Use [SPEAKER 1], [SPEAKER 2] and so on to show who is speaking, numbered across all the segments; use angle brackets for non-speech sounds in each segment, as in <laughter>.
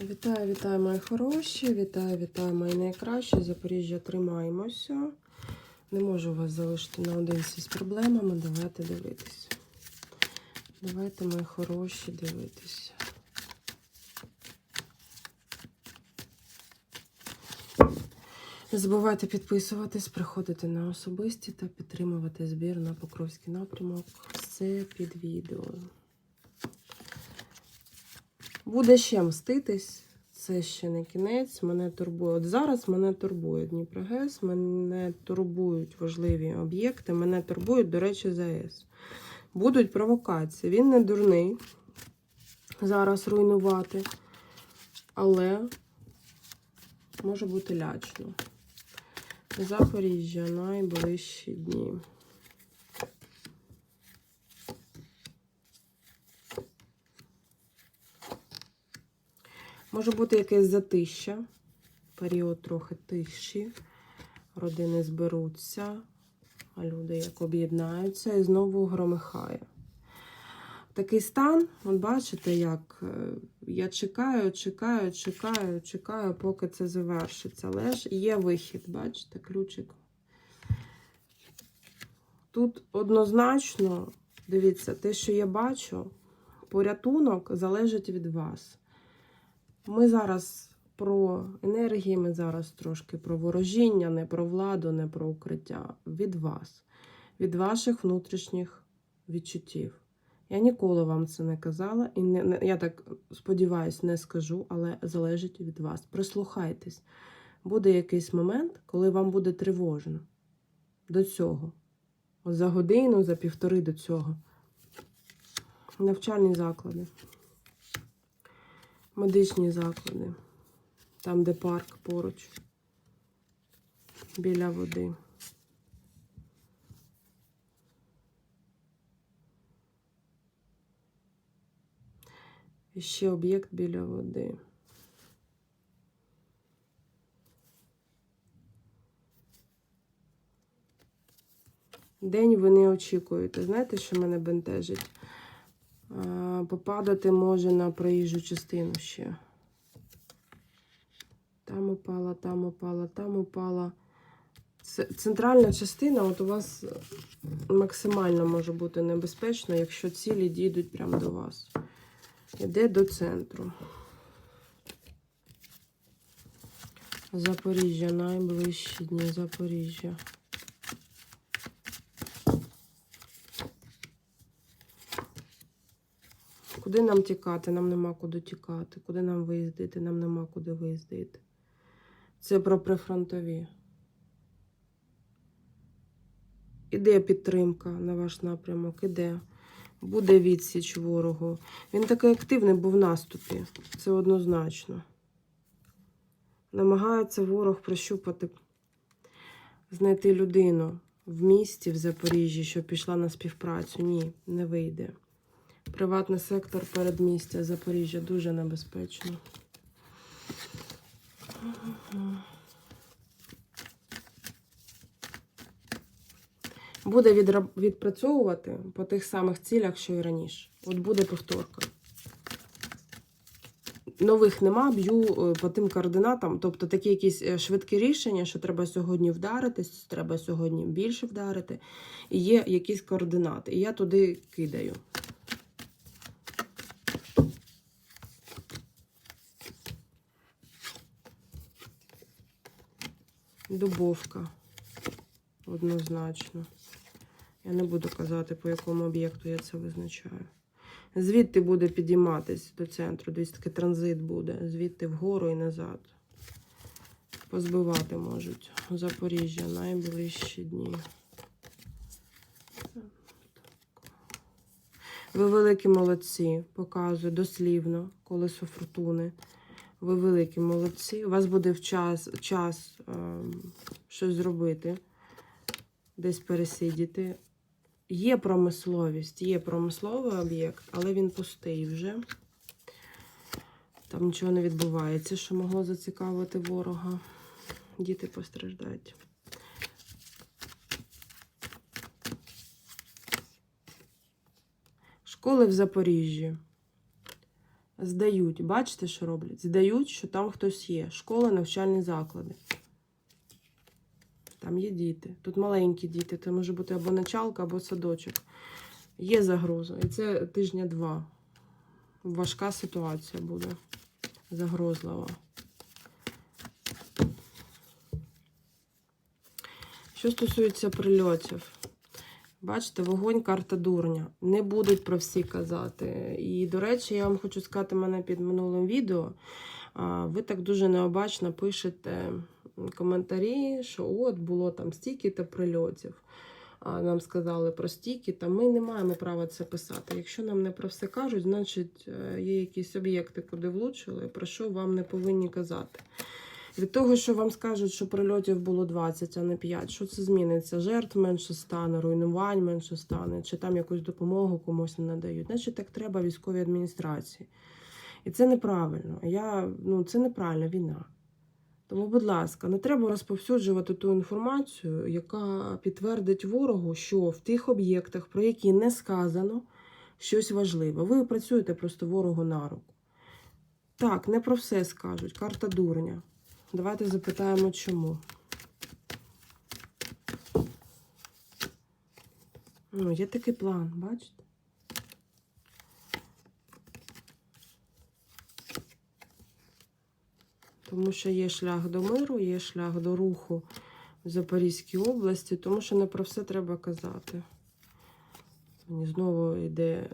[SPEAKER 1] Вітаю, вітаю, мої хороші, вітаю, вітаю, мої найкращі. Запоріжжя, тримаємося. Не можу вас залишити наодинці з проблемами. Давайте дивитися. Давайте, мої хороші, дивитися. Не забувайте підписуватись, приходити на особисті та підтримувати збір на Покровський напрямок. Все під відео. Буде ще мститись. Це ще не кінець. Мене турбує. От зараз мене турбує Дніпрогес, мене турбують важливі об'єкти, мене турбують, до речі, ЗАЕС. Будуть провокації. Він не дурний зараз руйнувати, але може бути лячно. Запоріжжя найближчі дні. Може бути якесь затища, період трохи тиші, родини зберуться, а люди як об'єднаються і знову громихає. Такий стан, от бачите, як е, я чекаю, чекаю, чекаю, чекаю, поки це завершиться. Але ж є вихід, бачите, ключик. Тут однозначно, дивіться, те, що я бачу, порятунок залежить від вас. Ми зараз про енергії, ми зараз трошки про ворожіння, не про владу, не про укриття. Від вас, від ваших внутрішніх відчуттів. Я ніколи вам це не казала, і не, я так сподіваюся, не скажу, але залежить від вас. Прислухайтесь. Буде якийсь момент, коли вам буде тривожно до цього. За годину, за півтори до цього. Навчальні заклади медичні заклади, там, де парк поруч, біля води. І ще об'єкт біля води. День ви не очікуєте. Знаєте, що мене бентежить? А, Попадати може на проїжджу частину ще. Там упала, там упала, там упала. Центральна частина, от у вас максимально може бути небезпечно, якщо цілі дійдуть прямо до вас. Іде до центру. Запоріжжя, найближчі дні Запоріжжя. Куди нам тікати? Нам нема куди тікати. Куди нам виїздити? Нам нема куди виїздити. Це про прифронтові. Іде підтримка на ваш напрямок, іде. Буде відсіч ворогу. Він такий активний був в наступі. Це однозначно. Намагається ворог прощупати, знайти людину в місті, в Запоріжжі, що пішла на співпрацю. Ні, не вийде. Приватний сектор передмістя Запоріжжя дуже небезпечно. Буде відпрацьовувати по тих самих цілях, що і раніше. От буде повторка. Нових нема, б'ю е, по тим координатам, тобто такі якісь е, швидкі рішення, що треба сьогодні вдаритись, треба сьогодні більше вдарити. І є якісь координати. І я туди кидаю. Дубовка. Однозначно. Я не буду казати, по якому об'єкту я це визначаю. Звідти буде підійматись до центру, десь такий транзит буде, звідти вгору і назад. Позбивати можуть. Запоріжжя найближчі дні. Ви великі молодці, показую дослівно колесо фортуни. Ви великі молодці. У вас буде в час, час ем, щось зробити, десь пересидіти. Є промисловість, є промисловий об'єкт, але він пустий вже. Там нічого не відбувається, що могло зацікавити ворога. Діти постраждають. Школи в Запоріжжі. Здають. Бачите, що роблять? Здають, що там хтось є. Школа, навчальні заклади. Там є діти. Тут маленькі діти. Це може бути або началка, або садочок. Є загроза. І це тижня два. Важка ситуація буде. Загрозлива. Що стосується прильотів, бачите, вогонь карта дурня. Не будуть про всі казати. І, до речі, я вам хочу сказати мене під минулим відео. Ви так дуже необачно пишете коментарі, що от було там стільки-то прильотів. Нам сказали про стільки, та ми не маємо права це писати. Якщо нам не про все кажуть, значить е, є якісь об'єкти, куди влучили, про що вам не повинні казати. Від того, що вам скажуть, що прильотів було 20, а не 5, що це зміниться? Жертв менше стане, руйнувань менше стане, чи там якусь допомогу комусь не надають. Значить, так треба військовій адміністрації. І це неправильно. Я, ну, це неправильна війна. Тому, будь ласка, не треба розповсюджувати ту інформацію, яка підтвердить ворогу, що в тих об'єктах, про які не сказано щось важливе. Ви працюєте просто ворогу на руку. Так, не про все скажуть. Карта дурня. Давайте запитаємо, чому. Ну, є такий план, бачите? Тому що є шлях до миру, є шлях до руху в Запорізькій області, тому що не про все треба казати. Мені знову йде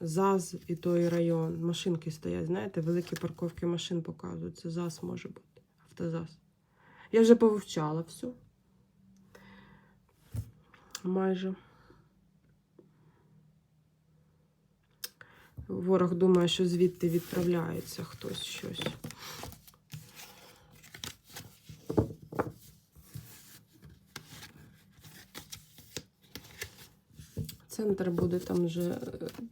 [SPEAKER 1] ЗАЗ і той район. Машинки стоять, знаєте, великі парковки машин показують. Це ЗАЗ може бути. Автозаз. Я вже повивчала все. Майже. Ворог думає, що звідти відправляється хтось щось. Центр буде там вже е,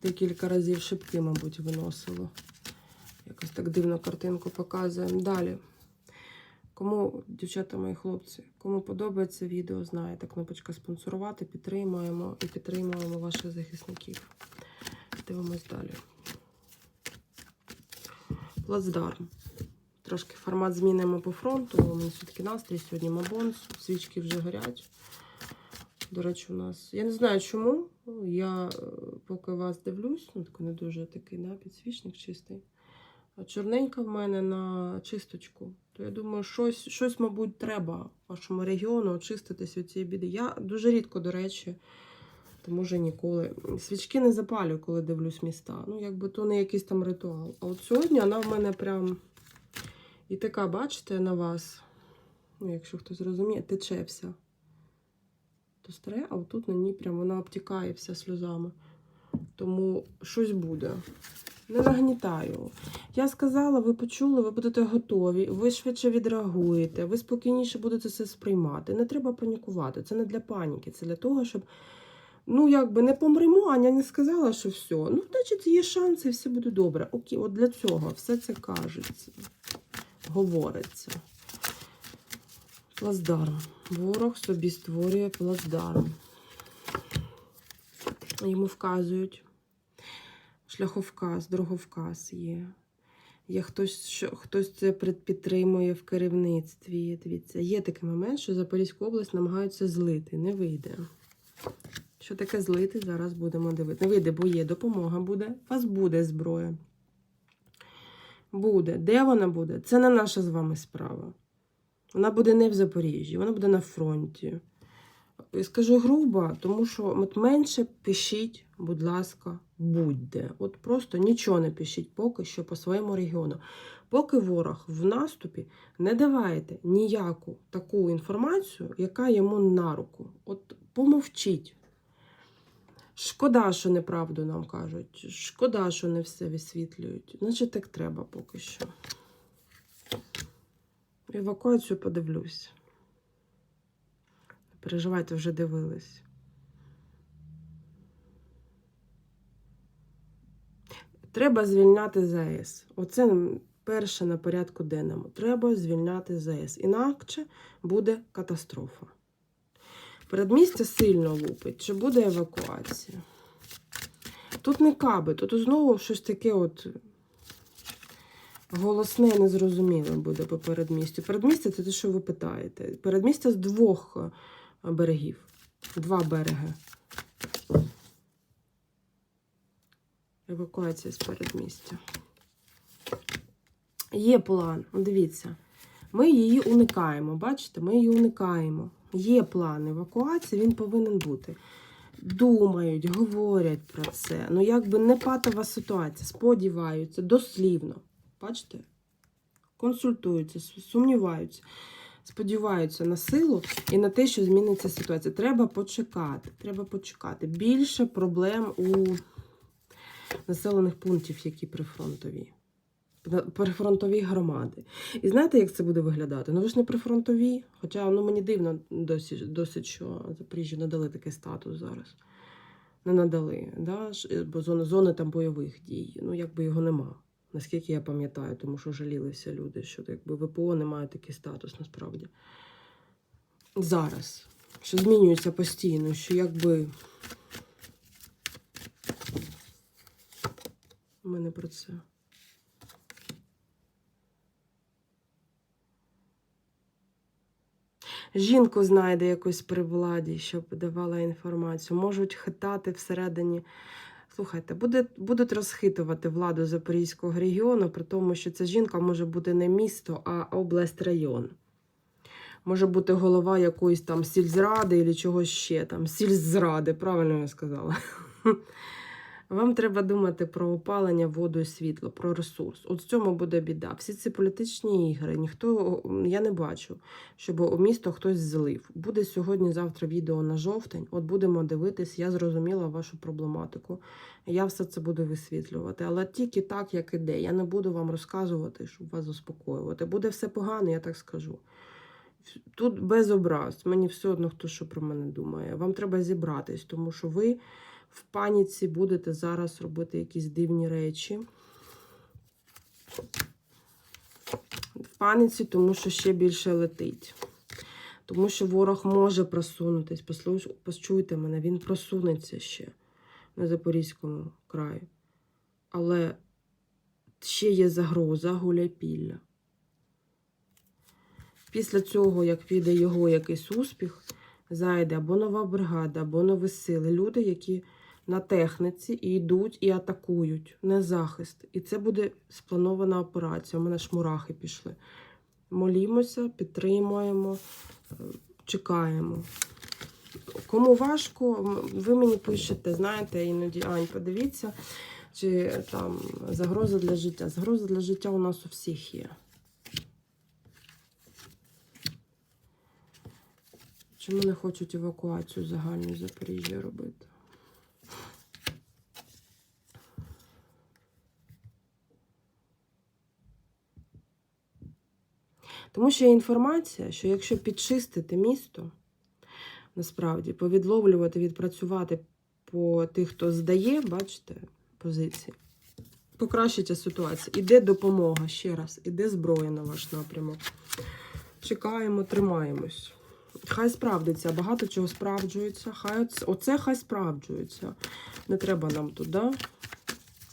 [SPEAKER 1] декілька разів шибки, мабуть, виносило. Якось так дивно картинку показуємо. Далі. Кому, дівчата мої хлопці, кому подобається відео, знаєте, кнопочка спонсорувати, підтримуємо і підтримуємо ваших захисників. Дивимось далі. Плацдарм. Трошки формат змінимо по фронту. У мене все-таки настрій сьогодні Мабонс, свічки вже горять. До речі, у нас. Я не знаю чому. Я е, поки вас дивлюсь, ну такий не дуже такий да, підсвічник чистий. Чорненька в мене на чисточку. То я думаю, щось, щось, мабуть, треба вашому регіону очиститись від цієї біди. Я дуже рідко, до речі, то може ніколи. Свічки не запалюю, коли дивлюсь міста. Ну, якби то не якийсь там ритуал. А от сьогодні вона в мене прям і така, бачите, на вас. Ну, якщо хтось розуміє, тече вся. То стре, а отут на ній прям вона обтікає вся сльозами. Тому щось буде. Не нагнітаю. Я сказала, ви почули, ви будете готові, ви швидше відреагуєте, ви спокійніше будете це сприймати. Не треба панікувати. Це не для паніки, це для того, щоб. Ну, якби не помремо, Аня не сказала, що все. Ну, значить, є шанси, все буде добре. Окей, от для цього все це кажеться, говориться. Плацдарм. Ворог собі створює плацдарм. Йому вказують. Шляховказ, дороговказ є. Є хтось, що хтось це підтримує в керівництві. Дивіться, є такий момент, що Запорізьку область намагаються злити. Не вийде. Що таке злити? Зараз будемо дивитися. Не вийде, бо є допомога буде. У вас буде зброя. Буде. Де вона буде? Це не наша з вами справа. Вона буде не в Запоріжжі, вона буде на фронті. Скажу грубо, тому що от менше пишіть, будь ласка, будь-де. От просто нічого не пишіть поки що по своєму регіону. Поки ворог в наступі, не давайте ніяку таку інформацію, яка йому на руку. От помовчіть. Шкода, що неправду нам кажуть. Шкода, що не все висвітлюють. Значить, так треба поки що. Евакуацію подивлюсь. Переживайте, вже дивились. Треба звільняти ЗАЕС. Оце перше на порядку денному. Треба звільняти ЗАЕС. Інакше буде катастрофа. Передмістя сильно лупить. Чи буде евакуація? Тут не каби, тут знову щось таке от Голосне і незрозуміле буде по передмістю. Передмістя це те, що ви питаєте. Передмістя з двох е, берегів. Два береги. Евакуація з передмістя. Є план. Дивіться. Ми її уникаємо. Бачите, ми її уникаємо. Є план евакуації, він повинен бути. Думають, говорять про це. Ну, якби не патова ситуація, сподіваються, дослівно. Бачите? Консультуються, сумніваються, сподіваються на силу і на те, що зміниться ситуація. Треба почекати. Треба почекати. Більше проблем у населених пунктів, які прифронтові. Прифронтові громади. І знаєте, як це буде виглядати? Ну ви ж не прифронтові. Хоча ну, мені дивно досить, досить що Запоріжжю надали такий статус зараз. Не надали, да? бо зони, зони там бойових дій. Ну, якби його нема. Наскільки я пам'ятаю, тому що жалілися люди, що якби ВПО не має такий статус насправді. Зараз. Що змінюється постійно, що якби. Ми не про це. Жінку знайде якусь при владі, щоб давала інформацію. Можуть хитати всередині. Слухайте, буде, будуть розхитувати владу Запорізького регіону, при тому, що ця жінка може бути не місто, а область район. Може бути голова якоїсь там сільзради або чогось ще там. Сільзради, правильно я сказала. <laughs> Вам треба думати про опалення, воду і світло, про ресурс. От в цьому буде біда. Всі ці політичні ігри, ніхто я не бачу, щоб у місто хтось злив. Буде сьогодні-завтра відео на жовтень. От будемо дивитись, я зрозуміла вашу проблематику. Я все це буду висвітлювати. Але тільки так, як іде. Я не буду вам розказувати, щоб вас заспокоювати. Буде все погано, я так скажу. Тут без образ. Мені все одно, хто що про мене думає. Вам треба зібратись, тому що ви в паніці будете зараз робити якісь дивні речі. В паніці, тому що ще більше летить. Тому що ворог може просунутись. Почуйте мене, він просунеться ще на Запорізькому краї. Але ще є загроза гуляйпілля. Після цього, як піде його якийсь успіх, зайде або нова бригада, або нові сили. Люди, які на техніці і йдуть і атакують на захист. І це буде спланована операція. У мене ж мурахи пішли. Молімося, підтримуємо, е, чекаємо. Кому важко, ви мені пишете, знаєте, іноді Ань, подивіться, чи там загроза для життя. Загроза для життя у нас у всіх є. Чому не хочуть евакуацію загальну Запоріжжя робити? Тому що є інформація, що якщо підчистити місто, насправді повідловлювати, відпрацювати по тих, хто здає, бачите, позиції, покращиться ситуація. Іде допомога ще раз, іде зброя на ваш напрямок. Чекаємо, тримаємось. Хай справдиться, багато чого справджується. Хай оце, хай справджується. Не треба нам туди.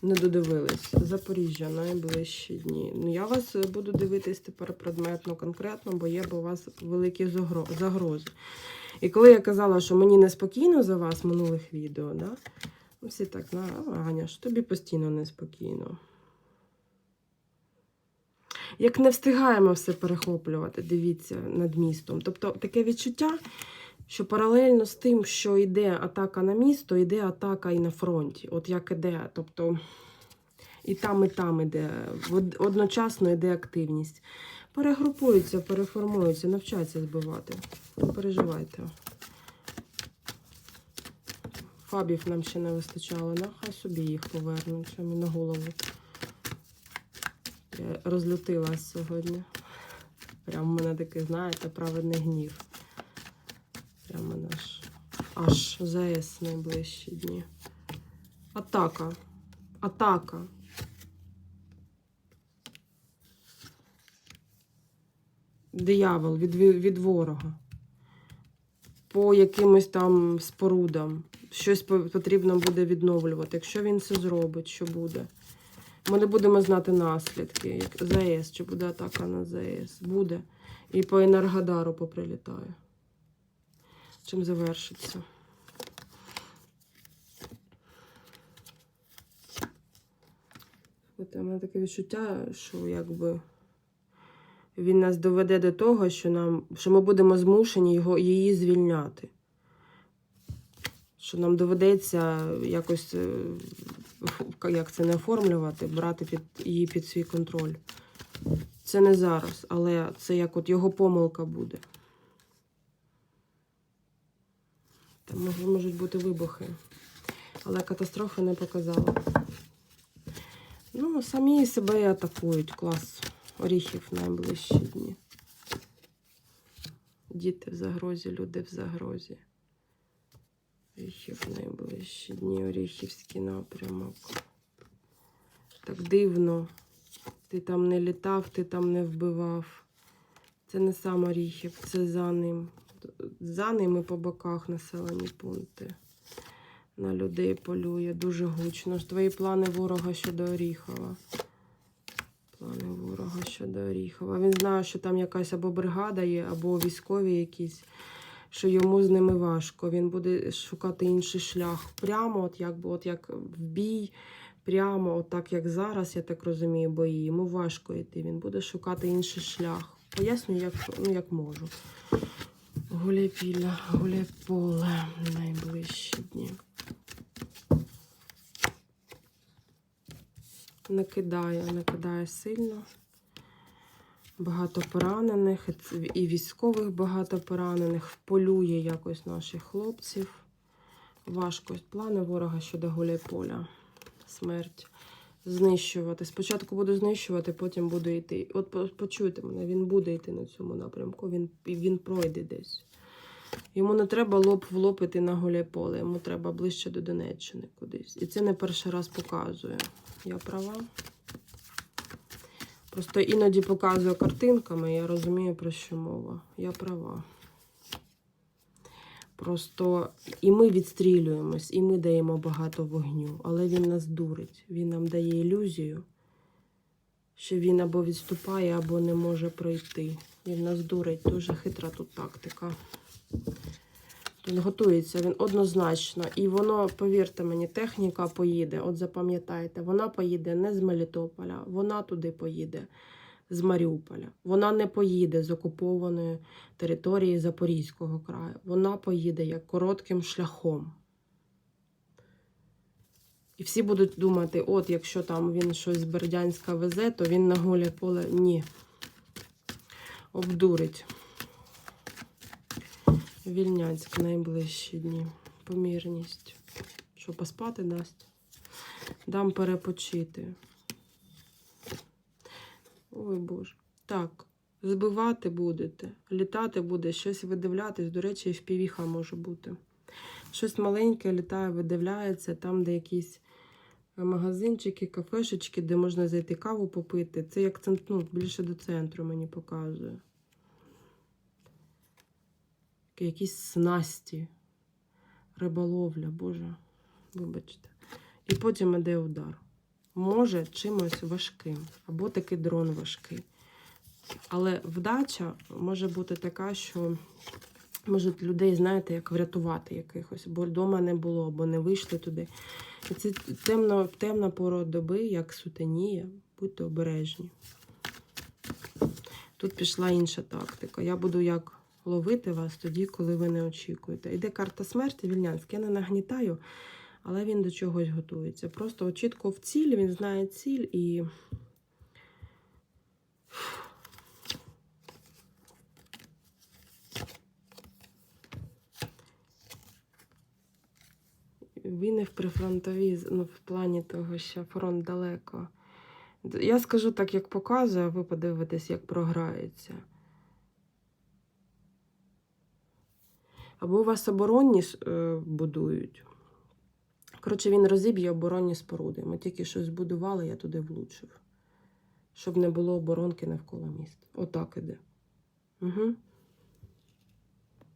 [SPEAKER 1] Не додивились. Запоріжжя найближчі дні. Ну, я вас буду дивитись тепер предметно, конкретно, бо є у вас великі загрози. І коли я казала, що мені неспокійно за вас в минулих відео, да? всі так, Аня, ж тобі постійно неспокійно. Як не встигаємо все перехоплювати, дивіться, над містом. Тобто таке відчуття, що паралельно з тим, що йде атака на місто, йде атака і на фронті. От як іде, тобто і там, і там іде, одночасно йде активність. Перегрупуються, переформуються, навчаться збивати. Не переживайте. Фабів нам ще не вистачало, да? хай собі їх повернуть, що мені на голову. Я розлютилась сьогодні. Прям в мене такий, знаєте, праведний гнів. Прям в мене аж, ЗС найближчі дні. Атака. Атака. Диявол від, від ворога. По якимось там спорудам. Щось потрібно буде відновлювати. Якщо він це зробить, що буде? Ми не будемо знати наслідки. Як ЗАЕС, чи буде атака на ЗАЕС. Буде. І по Енергодару поприлітає. Чим завершиться? От у мене таке відчуття, що якби він нас доведе до того, що нам, що ми будемо змушені його, її звільняти. Що нам доведеться якось, е, як це не оформлювати, брати під, її під свій контроль. Це не зараз, але це як от його помилка буде. Там можуть бути вибухи. Але катастрофи не показала. Ну, самі себе і атакують. Клас. Оріхів найближчі дні. Діти в загрозі, люди в загрозі. Оріхів найближчі дні, Оріхівський напрямок. Так дивно. Ти там не літав, ти там не вбивав. Це не сам Оріхів, це за ним. За ним і по боках населені пункти. На людей полює дуже гучно. Твої плани ворога щодо Оріхова. Плани ворога щодо Оріхова. Він знає, що там якась або бригада є, або військові якісь, що йому з ними важко. Він буде шукати інший шлях. Прямо, от як, от як в бій, прямо, от так як зараз, я так розумію, бої. Йому важко йти. Він буде шукати інший шлях. Поясню, як, ну, як можу. Гуляпіля, гуляполе найближчі дні. Накидає, накидає сильно. Багато поранених, і військових багато поранених, полює якось наших хлопців. Важко. Плани ворога щодо Гуляйполя. Смерть. Знищувати. Спочатку буду знищувати, потім буду йти. От по- почуйте мене, він буде йти на цьому напрямку, він, він пройде десь. Йому не треба лоб в лоб іти на Гуляйполе, йому треба ближче до Донеччини кудись. І це не перший раз показує. Я права. Просто іноді показую картинками, я розумію, про що мова. Я права. Просто і ми відстрілюємось, і ми даємо багато вогню, але він нас дурить. Він нам дає ілюзію, що він або відступає, або не може пройти. Він нас дурить, дуже хитра тут тактика. Він готується, він однозначно. І воно, повірте мені, техніка поїде. От запам'ятайте, вона поїде не з Мелітополя, вона туди поїде з Маріуполя. Вона не поїде з окупованої території Запорізького краю. Вона поїде як коротким шляхом. І всі будуть думати, от якщо там він щось з Бердянська везе, то він на голе поле. Ні. Обдурить. Вільнянськ найближчі дні. Помірність. Що поспати дасть? Дам перепочити. Ой Боже. Так, збивати будете, літати буде, щось видивлятись. До речі, і впівіха може бути. Щось маленьке літає, видивляється, там, де якісь магазинчики, кафешечки, де можна зайти каву попити. Це як ну, більше до центру мені показує. Якісь снасті, риболовля, Боже, вибачте. І потім іде удар. Може чимось важким, або такий дрон важкий. Але вдача може бути така, що можуть людей, знаєте, як врятувати якихось, бо вдома не було, або не вийшли туди. І це темно, темна пора доби, як сутенія. Будьте обережні. Тут пішла інша тактика. Я буду як ловити вас тоді, коли ви не очікуєте. Іде карта смерті, Вільнянськ. Я не нагнітаю, але він до чогось готується. Просто чітко в ціль, він знає ціль і. Він і в прифронтовій, ну, в плані того, що фронт далеко. Я скажу так, як показує, а ви подивитесь, як програється. Або у вас оборонні е, будують. Коротше, він розіб'є оборонні споруди. Ми тільки щось збудували, я туди влучив. Щоб не було оборонки навколо міста. Отак іде. Угу.